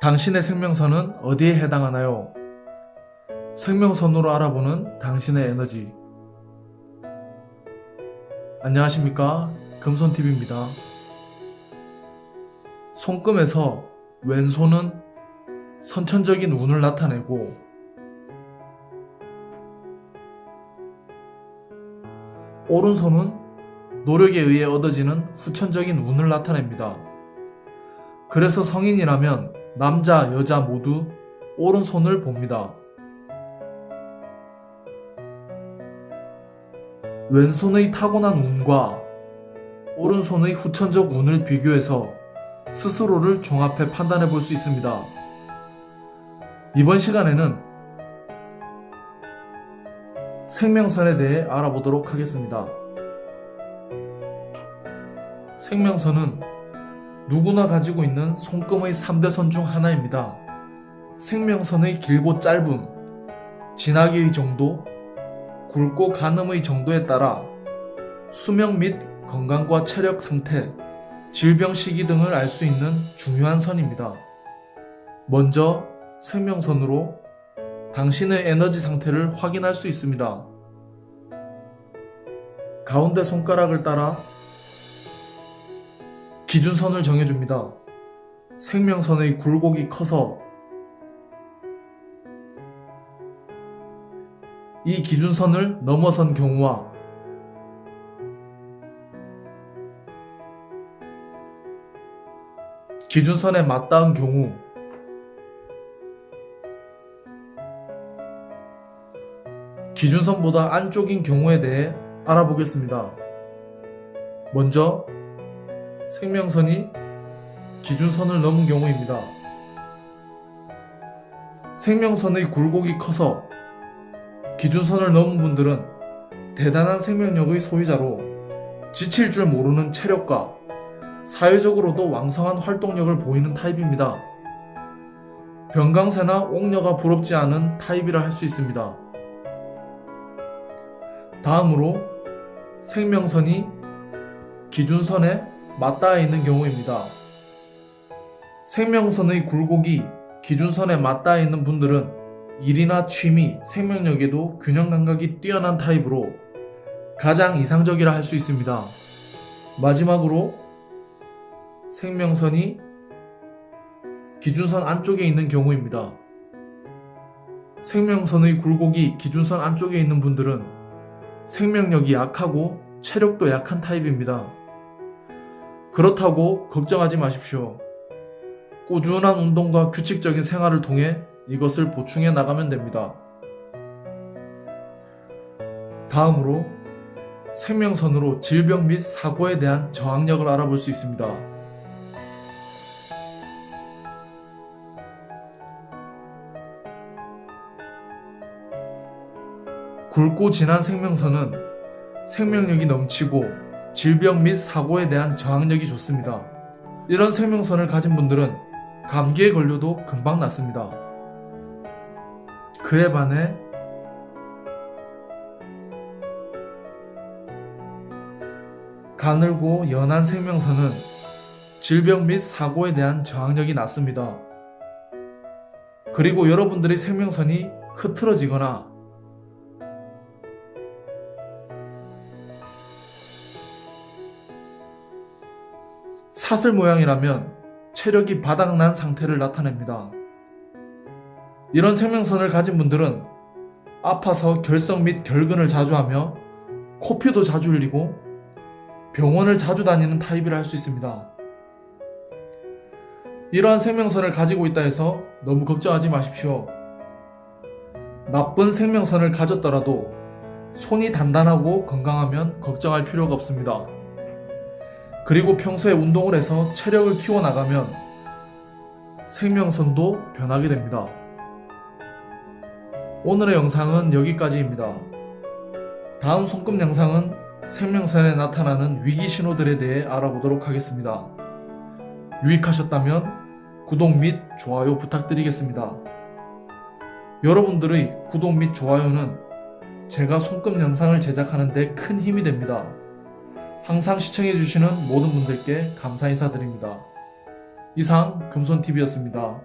당신의 생명선은 어디에 해당하나요? 생명선으로 알아보는 당신의 에너지. 안녕하십니까? 금손TV입니다. 손금에서 왼손은 선천적인 운을 나타내고 오른손은 노력에 의해 얻어지는 후천적인 운을 나타냅니다. 그래서 성인이라면 남자, 여자 모두 오른손을 봅니다. 왼손의 타고난 운과 오른손의 후천적 운을 비교해서 스스로를 종합해 판단해 볼 수 있습니다. 이번 시간에는 생명선에 대해 알아보도록 하겠습니다. 생명선은 누구나 가지고 있는 손금의 3대 선 중 하나입니다. 생명선의 길고 짧음, 진하기의 정도, 굵고 가늠의 정도에 따라 수명 및 건강과 체력 상태, 질병 시기 등을 알 수 있는 중요한 선입니다. 먼저 생명선으로 당신의 에너지 상태를 확인할 수 있습니다. 가운데 손가락을 따라 기준선을 정해줍니다. 생명선의 굴곡이 커서 이 기준선을 넘어선 경우와 기준선에 맞닿은 경우 기준선보다 안쪽인 경우에 대해 알아보겠습니다. 먼저 생명선이 기준선을 넘은 경우입니다. 생명선의 굴곡이 커서 기준선을 넘은 분들은 대단한 생명력의 소유자로 지칠 줄 모르는 체력과 사회적으로도 왕성한 활동력을 보이는 타입입니다. 병강세나 옥녀가 부럽지 않은 타입이라 할 수 있습니다. 다음으로 생명선이 기준선에 맞닿아 있는 경우입니다. 생명선의 굴곡이 기준선에 맞닿아 있는 분들은 일이나 취미, 생명력에도 균형 감각이 뛰어난 타입으로 가장 이상적이라 할 수 있습니다. 마지막으로 생명선이 기준선 안쪽에 있는 경우입니다. 생명선의 굴곡이 기준선 안쪽에 있는 분들은 생명력이 약하고 체력도 약한 타입입니다. 그렇다고 걱정하지 마십시오. 꾸준한 운동과 규칙적인 생활을 통해 이것을 보충해 나가면 됩니다. 다음으로 생명선으로 질병 및 사고에 대한 저항력을 알아볼 수 있습니다. 굵고 진한 생명선은 생명력이 넘치고 질병 및 사고에 대한 저항력이 좋습니다. 이런 생명선을 가진 분들은 감기에 걸려도 금방 낫습니다. 그에 반해 가늘고 연한 생명선은 질병 및 사고에 대한 저항력이 낮습니다. 그리고 여러분들의 생명선이 흐트러지거나 사슬 모양이라면 체력이 바닥난 상태를 나타냅니다. 이런 생명선을 가진 분들은 아파서 결석 및 결근을 자주 하며 코피도 자주 흘리고 병원을 자주 다니는 타입이라 할 수 있습니다. 이러한 생명선을 가지고 있다 해서 너무 걱정하지 마십시오. 나쁜 생명선을 가졌더라도 손이 단단하고 건강하면 걱정할 필요가 없습니다. 그리고 평소에 운동을 해서 체력을 키워나가면 생명선도 변하게 됩니다. 오늘의 영상은 여기까지입니다. 다음 손금 영상은 생명선에 나타나는 위기 신호들에 대해 알아보도록 하겠습니다. 유익하셨다면 구독 및 좋아요 부탁드리겠습니다. 여러분들의 구독 및 좋아요는 제가 손금 영상을 제작하는 데 큰 힘이 됩니다. 항상 시청해주시는 모든 분들께 감사 인사드립니다. 이상 금손TV였습니다.